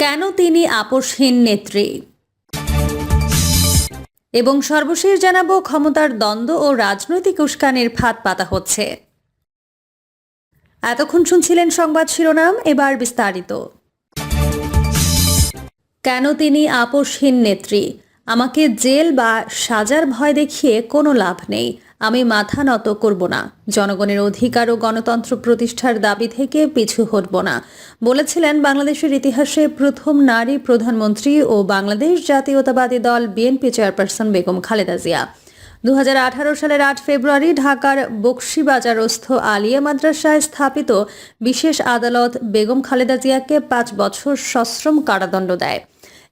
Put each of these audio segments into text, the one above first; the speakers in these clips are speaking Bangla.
কেন তিনি আপোষহীন নেত্রী? এবং সর্বশেষ জানাব, ক্ষমতার দ্বন্দ্ব ও রাজনৈতিক উস্কানির ফাঁদ পাতা হচ্ছে। এতক্ষণ শুনছিলেন সংবাদ শিরোনাম, এবার বিস্তারিত। কেন তিনি আপোষহীন নেত্রী? আমাকে জেল বা সাজার ভয় দেখিয়ে কোনো লাভ নেই। আমি মাথা নত করব না। জনগণের অধিকার ও গণতন্ত্র প্রতিষ্ঠার দাবি থেকে পিছু হটব না। বলেছিলেন বাংলাদেশের ইতিহাসে প্রথম নারী প্রধানমন্ত্রী ও বাংলাদেশ জাতীয়তাবাদী দল বিএনপি চেয়ারপারসন বেগম খালেদা জিয়া। দু হাজার আঠারো সালের আট ফেব্রুয়ারি ঢাকার বক্সিবাজারস্থ আলিয়া মাদ্রাসায় স্থাপিত বিশেষ আদালত বেগম খালেদা জিয়াকে পাঁচ বছর সশ্রম কারাদণ্ড দেয়।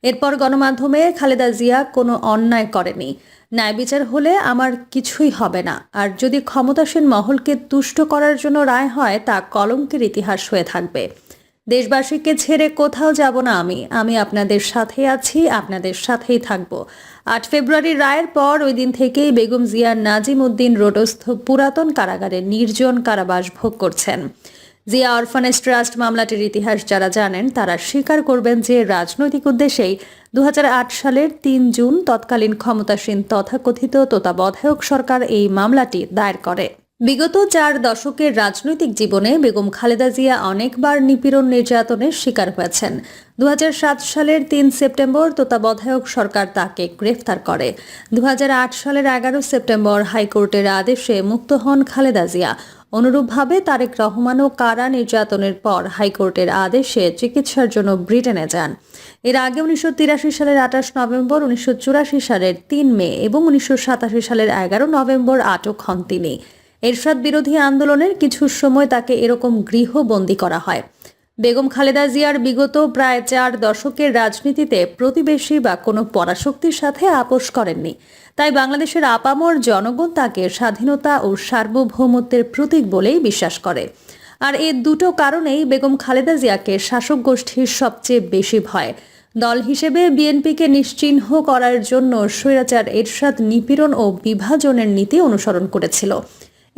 এরপর গণমাধ্যমে খালেদা জিয়া কোনো অন্যায় করেনি। ন্যায় বিচার হলে আমার কিছুই হবে না। আর যদি ক্ষমতাসীন মহলকে তুষ্ট করার জন্য রায় হয়, তা কলঙ্কের ইতিহাস হয়ে থাকবে। দেশবাসীকে ছেড়ে কোথাও যাব না আমি। আমি আপনাদের সাথে আছি, আপনাদের সাথেই থাকব। আট ফেব্রুয়ারি রায়ের পর ওই দিন থেকেই বেগম জিয়া নাজিম উদ্দিন রোডস্থ পুরাতন কারাগারে নির্জন কারাবাস ভোগ করছেন। জিয়া অরফানেজ ট্রাস্ট মামলাটির ইতিহাস যারা জানেন, তারা স্বীকার করবেন যে রাজনৈতিক উদ্দেশ্যেই দু সালের তিন জুন তৎকালীন ক্ষমতাসীন তথাকথিত তত্ত্বাবধায়ক সরকার এই মামলাটি দায়ের করে। বিগত চার দশকের রাজনৈতিক জীবনে বেগম খালেদা জিয়া অনেকবার নিপীড়ন নির্যাতনের শিকার হয়েছেন। দু হাজার সাত সালের তিন সেপ্টেম্বর তত্ত্বাবধায়ক সরকার তাকে গ্রেফতার করে। দু হাজার আট সালের এগারো সেপ্টেম্বর হাইকোর্টের আদেশে মুক্ত হন খালেদা জিয়া। অনুরূপভাবে তারেক রহমানও কারা নির্যাতনের পর হাইকোর্টের আদেশে চিকিৎসার জন্য ব্রিটেনে যান। এর আগে উনিশশো তিরাশি সালের আঠাশ নভেম্বর, উনিশশো চুরাশি সালের তিন মে এবং উনিশশো সাতাশি সালের এগারো নভেম্বর আটক হন তিনি। এরশাদ বিরোধী আন্দোলনের কিছু সময় তাকে এরকম গৃহবন্দী করা হয়। বেগম খালেদা জিয়ার বিগত প্রায় চার দশকের রাজনীতিতে প্রতিবেশী বা কোনো পরাশক্তির সাথে আপোষ করেননি। তাই বাংলাদেশের আপামর জনগণ তাকে স্বাধীনতা ও সার্বভৌমত্বের প্রতীক বলেই বিশ্বাস করে। আর এ দুটো কারণেই বেগম খালেদা জিয়াকে শাসক গোষ্ঠীর সবচেয়ে বেশি ভয়। দল হিসেবে বিএনপিকে নিশ্চিহ্ন করার জন্য স্বৈরাচার এরশাদ নিপীড়ন ও বিভাজনের নীতি অনুসরণ করেছিল।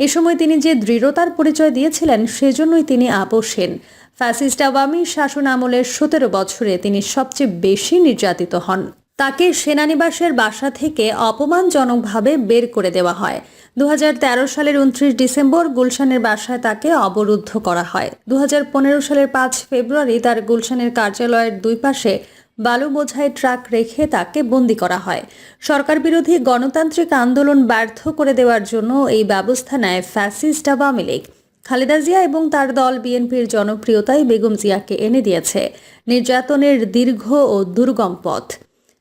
এ সময় তিনি যে দৃঢ়তার পরিচয় দিয়েছিলেন, সেজন্যই তিনি আপোষহীন ফ্যাসিস্ট আওয়ামী শাসন আমলের সতেরো বছরে তিনি সবচেয়ে বেশি নির্যাতিত হন। তাকে সেনানিবাসের বাসা থেকে অপমানজনকভাবে বের করে দেওয়া হয়। দু হাজার তেরো সালের উনত্রিশ ডিসেম্বর গুলশানের বাসায় তাকে অবরুদ্ধ করা হয়। দু হাজার পনেরো সালের পাঁচ ফেব্রুয়ারি তার গুলশানের কার্যালয়ের দুই পাশে বালু বোঝাই ট্রাক রেখে তাকে বন্দি করা হয়। সরকার বিরোধী গণতান্ত্রিক আন্দোলন ব্যর্থ করে দেওয়ার জন্য এই ব্যবস্থা নেয় ফ্যাসিস্ট আওয়ামী লীগ। খালেদা জিয়া এবং তার দল বিএনপির জনপ্রিয়তাই বেগম জিয়াকে এনে দিয়েছে। নির্যাতনের দীর্ঘ ও দুর্গম পথ।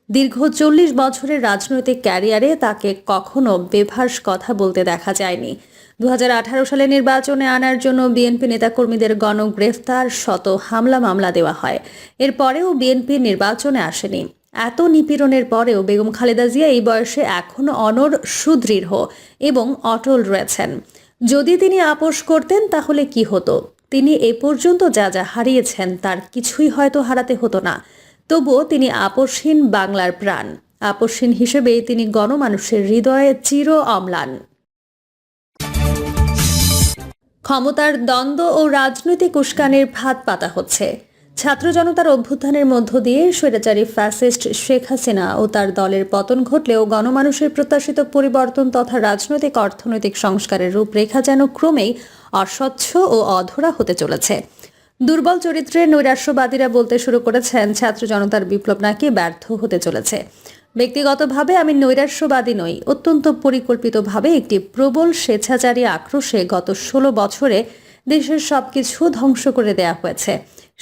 দীর্ঘ চল্লিশ বছরের রাজনৈতিক ক্যারিয়ারে তাকে কখনো বেভাস কথা বলতে দেখা যায়নি। দু হাজার আঠারো সালে নির্বাচনে আনার জন্য বিএনপি নেতাকর্মীদের গণগ্রেফতার, শত হামলা মামলা দেওয়া হয়। এরপরেও বিএনপি নির্বাচনে আসেনি। এত নিপীড়নের পরেও বেগম খালেদা জিয়া এই বয়সে এখনও অনর সুদৃঢ় এবং অটল রয়েছেন। যদি তিনি আপোষ করতেন তাহলে কি হতো? তিনি এ পর্যন্ত যা যা হারিয়েছেন তার কিছুই হয়তো হারাতে হতো না। তবুও তিনি আপোষহীন বাংলার প্রাণ। আপোষহীন হিসেবে তিনি গণমানুষের হৃদয়ে চির অম্লান। ক্ষমতার দ্বন্দ্ব ও রাজনৈতিক উস্কানির ভাত পাতা হচ্ছে। ছাত্র জনতার অভ্যুত্থানের মধ্য দিয়ে স্বৈরাচারী ফ্যাসিস্ট শেখ হাসিনা ও তার দলের পতন ঘটলেও গণমানুষের প্রত্যাশিত পরিবর্তন তথা রাজনৈতিক অর্থনৈতিক সংস্কারের রূপরেখা যেন ক্রমেই অস্বচ্ছ ও অধরা হতে চলেছে। দুর্বল চরিত্রের নৈরাশ্যবাদীরা বলতে শুরু করেছেন, ছাত্র জনতার বিপ্লব নাকি ব্যর্থ হতে চলেছে। ব্যক্তিগতভাবে আমি নৈরাশ্যবাদী নই, অত্যন্ত পরিকল্পিতভাবে একটি প্রবল স্বেচ্ছাচারী আক্রোশে গত ষোলো বছরে দেশের সবকিছু ধ্বংস করে দেয়া হয়েছে।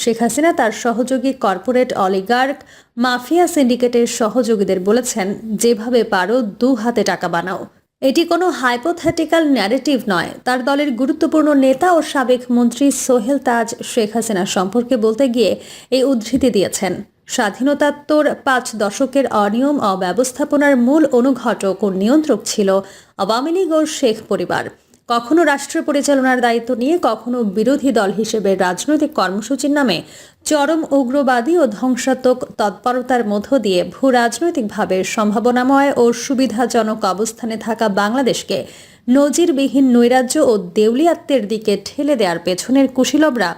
শেখ হাসিনা তার সহযোগী কর্পোরেট অলিগার্ক মাফিয়া সিন্ডিকেটের সহযোগীদের বলেছেন, যেভাবে পারো দু হাতে টাকা বানাও। এটি কোনো হাইপোথেটিক্যাল ন্যারেটিভ নয়। তার দলের গুরুত্বপূর্ণ নেতা ও সাবেক মন্ত্রী সোহেল তাজ শেখ হাসিনা সম্পর্কে বলতে গিয়ে এই উদ্ধৃতি দিয়েছেন। স্বাধীনতাত্তর পাঁচ দশকের অনিয়ম অব্যবস্থাপনার মূল অনুঘটক ও নিয়ন্ত্রক ছিল আওয়ামী লীগ ও শেখ পরিবার। কখনো রাষ্ট্র পরিচালনার দায়িত্ব নিয়ে, কখনো বিরোধী দল হিসেবে রাজনৈতিক কর্মসূচির নামে চরম উগ্রবাদী ও ধ্বংসাত্মক তৎপরতার মধ্য দিয়ে ভূ রাজনৈতিকভাবে সম্ভাবনাময় ও সুবিধাজনক অবস্থানে থাকা বাংলাদেশকে নজিরবিহীন নৈরাজ্য ও দেউলিয়াত্বের দিকে ঠেলে দেওয়ার পেছনের কুশীলবরা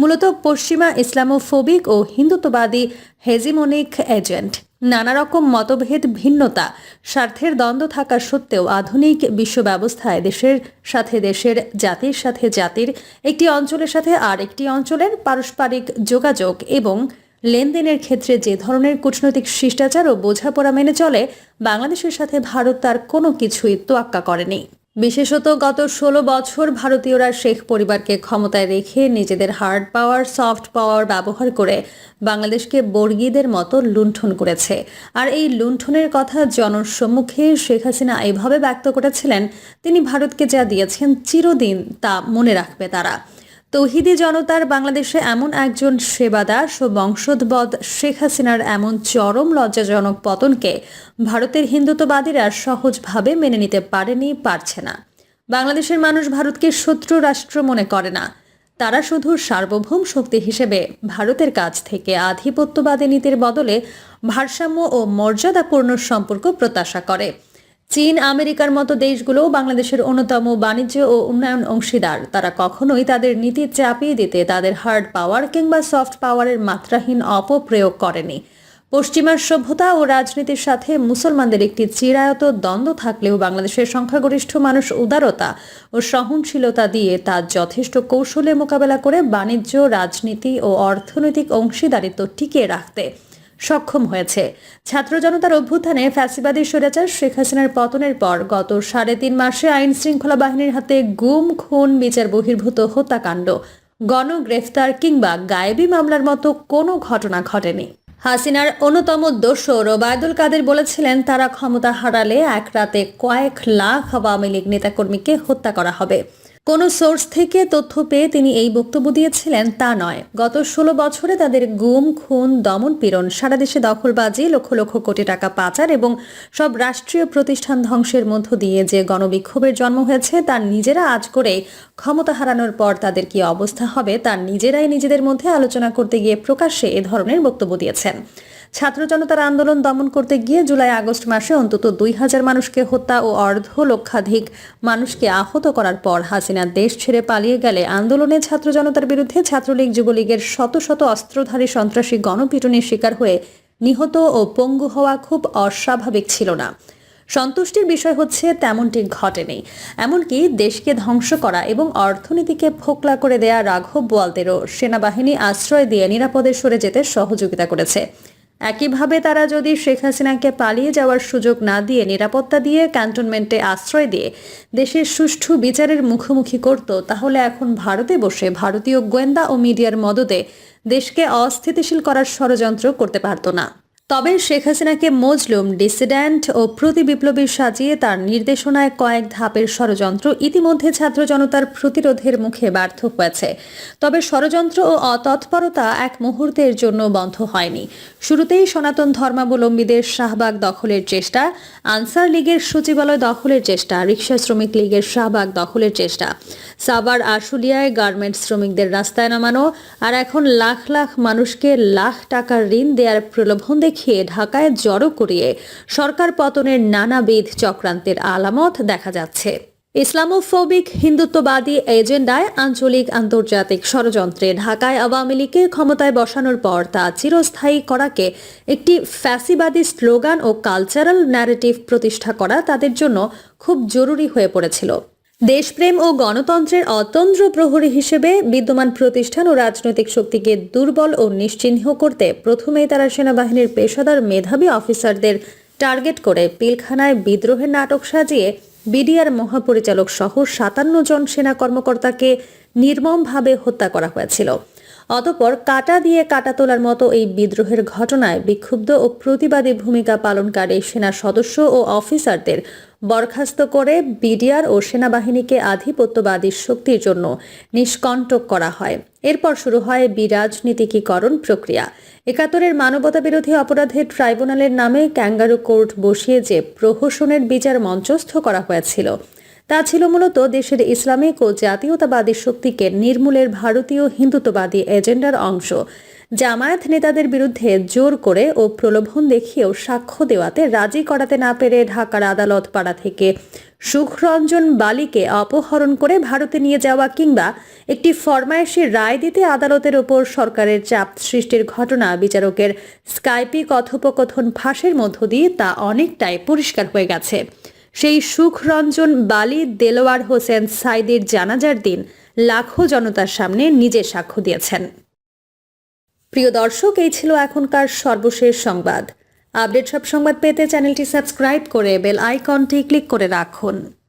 মূলত পশ্চিমা ইসলামোফোবিক ও হিন্দুত্ববাদী হেজিমনিক এজেন্ট। নানা রকম মতভেদ, ভিন্নতা, স্বার্থের দ্বন্দ্ব থাকা সত্ত্বেও আধুনিক বিশ্ব ব্যবস্থায় দেশের সাথে দেশের, জাতির সাথে জাতির, একটি অঞ্চলের সাথে আর একটি অঞ্চলের পারস্পরিক যোগাযোগ এবং লেনদেনের ক্ষেত্রে যে ধরনের কূটনৈতিক শিষ্টাচার ও বোঝাপড়া মেনে চলে, বাংলাদেশের সাথে ভারত তার কোনো কিছুই তোয়াক্কা করেনি। বিশেষত গত ষোলো বছর ভারতীয়রা শেখ পরিবারকে ক্ষমতায় রেখে নিজেদের হার্ড পাওয়ার সফট পাওয়ার ব্যবহার করে বাংলাদেশকে বর্গীদের মতো লুণ্ঠন করেছে। আর এই লুণ্ঠনের কথা জনসম্মুখে শেখ হাসিনা এভাবে ব্যক্ত করেছিলেন, তিনি ভারতকে যা দিয়েছেন চিরদিন তা মনে রাখবে তারা। তৌহিদি জনতার বাংলাদেশে এমন একজন সেবাদাস ও বংশোদ্ভদ শেখ হাসিনার এমন চরম লজ্জাজনক পতনকে ভারতের হিন্দুত্ববাদীরা সহজভাবে মেনে নিতে পারেনি, পারছে না। বাংলাদেশের মানুষ ভারতকে শত্রু রাষ্ট্র মনে করে না। তারা শুধু সার্বভৌম শক্তি হিসেবে ভারতের কাছ থেকে আধিপত্যবাদী নীতির বদলে ভারসাম্য ও মর্যাদাপূর্ণ সম্পর্ক প্রত্যাশা করে। চীন, আমেরিকার মতো দেশগুলোও বাংলাদেশের অন্যতম বাণিজ্য ও উন্নয়ন অংশীদার। তারা কখনোই তাদের নীতি চাপিয়ে দিতে, তাদের হার্ড পাওয়ার কিংবা সফট পাওয়ারের মাত্রাহীন অপপ্রয়োগ করেনি। পশ্চিমার সভ্যতা ও রাজনীতির সাথে মুসলমানদের একটি চিরায়ত দ্বন্দ্ব থাকলেও বাংলাদেশের সংখ্যাগরিষ্ঠ মানুষ উদারতা ও সহনশীলতা দিয়ে তা যথেষ্ট কৌশলে মোকাবেলা করে বাণিজ্য, রাজনীতি ও অর্থনৈতিক অংশীদারিত্ব টিকিয়ে রাখতে সক্ষম হয়েছে। ছাত্র জনতার অভ্যুত্থানে ফ্যাসিবাদী স্বৈরাচার শেখ হাসিনার পতনের পর গত সাড়ে তিন মাসে আইন শৃঙ্খলা বাহিনীর হাতে গুম, খুন, বিচার বহির্ভূত হত্যাকাণ্ড, গণগ্রেফতার কিংবা গায়েবী মামলার মতো কোনো ঘটনা ঘটেনি। হাসিনার অন্যতম দোসর ওবায়দুল কাদের বলেছিলেন, তারা ক্ষমতা হারালে এক রাতে কয়েক লাখ আওয়ামী লীগ নেতাকর্মীকে হত্যা করা হবে। কোনো সোর্স থেকে তথ্য পেয়ে তিনি এই বক্তব্য দিয়েছিলেন, তা নয়। গত ষোলো বছরে তাদের গুম, খুন, দমন, পীড়ন, সারা দেশে দখলবাজি, লক্ষ লক্ষ কোটি টাকা পাচার এবং সব রাষ্ট্রীয় প্রতিষ্ঠান ধ্বংসের মধ্য দিয়ে যে গণবিক্ষোভের জন্ম হয়েছে তার নিজেরা আজ করে ক্ষমতা হারানোর পর তাদের কি অবস্থা হবে তার নিজেরাই নিজেদের মধ্যে আলোচনা করতে গিয়ে প্রকাশ্যে এ ধরনের বক্তব্য দিয়েছেন। ছাত্র জনতার আন্দোলন দমন করতে গিয়ে জুলাই আগস্ট মাসে অন্তত দুই হাজার মানুষকে হত্যা ও অর্ধ লক্ষাধিক মানুষকে আহত করার পর হাসিনা দেশ ছেড়ে পালিয়ে গেলে আন্দোলনে ছাত্র জনতার বিরুদ্ধে ছাত্রলীগ যুবলীগের শত শত অস্ত্রধারী সন্ত্রাসী গণপিটুনির শিকার হয়ে নিহত ও পঙ্গু হওয়া খুব অস্বাভাবিক ছিল না। সন্তুষ্টির বিষয় হচ্ছে তেমনটি ঘটেনি। এমনকি দেশকে ধ্বংস করা এবং অর্থনীতিকে ফোকলা করে দেয়া রাঘব বোয়ালদেরও সেনাবাহিনী আশ্রয় দিয়ে নিরাপদে সরে যেতে সহযোগিতা করেছে। একইভাবে তারা যদি শেখ হাসিনাকে পালিয়ে যাওয়ার সুযোগ না দিয়ে নিরাপত্তা দিয়ে, ক্যান্টনমেন্টে আশ্রয় দিয়ে দেশের সুষ্ঠু বিচারের মুখোমুখি করত, তাহলে এখন ভারতে বসে ভারতীয় গোয়েন্দা ও মিডিয়ার মদতে দেশকে অস্থিতিশীল করার ষড়যন্ত্র করতে পারত না। তবে শেখ হাসিনাকে মজলুম ডিসিডেন্ট ও প্রতি বিপ্লবী সাজিয়ে তার নির্দেশনায় কয়েক ধাপের ষড়যন্ত্র ইতিমধ্যে ছাত্র জনতার প্রতিরোধের মুখে ব্যর্থ হয়েছে। তবে ষড়যন্ত্র ও অতৎপরতা এক মুহূর্তের জন্য বন্ধ হয়নি। শুরুতেই সনাতন ধর্মাবলম্বীদের শাহবাগ দখলের চেষ্টা, আনসার লীগের সচিবালয় দখলের চেষ্টা রিক্সা শ্রমিক লীগের শাহবাগ দখলের চেষ্টা সাবার আশুলিয়ায় গার্মেন্টস শ্রমিকদের রাস্তায় নামানো, আর এখন লাখ লাখ মানুষকে লাখ টাকার ঋণ দেওয়ার প্রলোভন দেখিয়ে ঢাকায় জড়ো করিয়ে সরকার পতনের নানাবিধ চক্রান্তের আলামত দেখা যাচ্ছে। ইসলামোফোবিক হিন্দুত্ববাদী এজেন্ডায় আঞ্চলিক আন্তর্জাতিক ষড়যন্ত্রে ঢাকায় আওয়ামী লীগকে ক্ষমতায় বসানোর পর তা চিরস্থায়ী করাকে একটি ফ্যাসিবাদী স্লোগান ও কালচারাল ন্যারেটিভ প্রতিষ্ঠা করা তাদের জন্য খুব জরুরি হয়ে পড়েছিল। দেশপ্রেম ও গণতন্ত্রের অতন্ত্র প্রহরী হিসেবে বিদ্যমান প্রতিষ্ঠান ও রাজনৈতিক শক্তিকে দুর্বল ও নিশ্চিহ্ন করতে প্রথমেই তারা সেনাবাহিনীর পেশাদার মেধাবী অফিসারদের টার্গেট করে পিলখানায় বিদ্রোহের নাটক সাজিয়ে বিডিআর মহাপরিচালক সহ সাতান্ন জন সেনা কর্মকর্তাকে নির্মমভাবে হত্যা করা হয়েছিল। অতপর কাটা দিয়ে কাটা তোলার মতো এই বিদ্রোহের ঘটনায় বিক্ষুব্ধ ও প্রতিবাদী ভূমিকা পালনকারী সেনা সদস্য ও অফিসারদের বরখাস্ত করে বিডিআর ও সেনাবাহিনীকে আধিপত্যবাদী শক্তির জন্য নিষ্কণ্টক করা হয়। এরপর শুরু হয় বিরাজনীতিকীকরণ প্রক্রিয়া। একাত্তরের মানবতা বিরোধী অপরাধের ট্রাইব্যুনালের নামে ক্যাঙ্গারু কোর্ট বসিয়ে যে প্রহসনের বিচার মঞ্চস্থ করা হয়েছিল তা ছিল মূলত দেশের ইসলামিক ও জাতীয়তাবাদী শক্তিকে নির্মূলের ভারতীয় হিন্দুত্ববাদী এজেন্ডার অংশ। জামায়াত নেতাদের বিরুদ্ধে জোর করে ও প্রলোভন দেখিয়েও সাক্ষ্য দেওয়াতে রাজি করাতে না পেরে ঢাকার আদালত পাড়া থেকে সুখরঞ্জন বালিকে অপহরণ করে ভারতে নিয়ে যাওয়া কিংবা একটি ফরমায়েশি রায় দিতে আদালতের ওপর সরকারের চাপ সৃষ্টির ঘটনা বিচারকের স্কাইপি কথোপকথন ফাঁসের মধ্য দিয়ে তা অনেকটাই পরিষ্কার হয়ে গেছে। সেই সুখরঞ্জন বালি দেলোয়ার হোসেন সাইদির জানাজার দিন লাখো জনতার সামনে নিজে সাক্ষ্য দিয়েছেন। প্রিয় দর্শক, এই ছিল এখনকার সর্বশেষ সংবাদ। আপডেট সব সংবাদ পেতে চ্যানেলটি সাবস্ক্রাইব করে বেল আইকনটি ক্লিক করে রাখুন।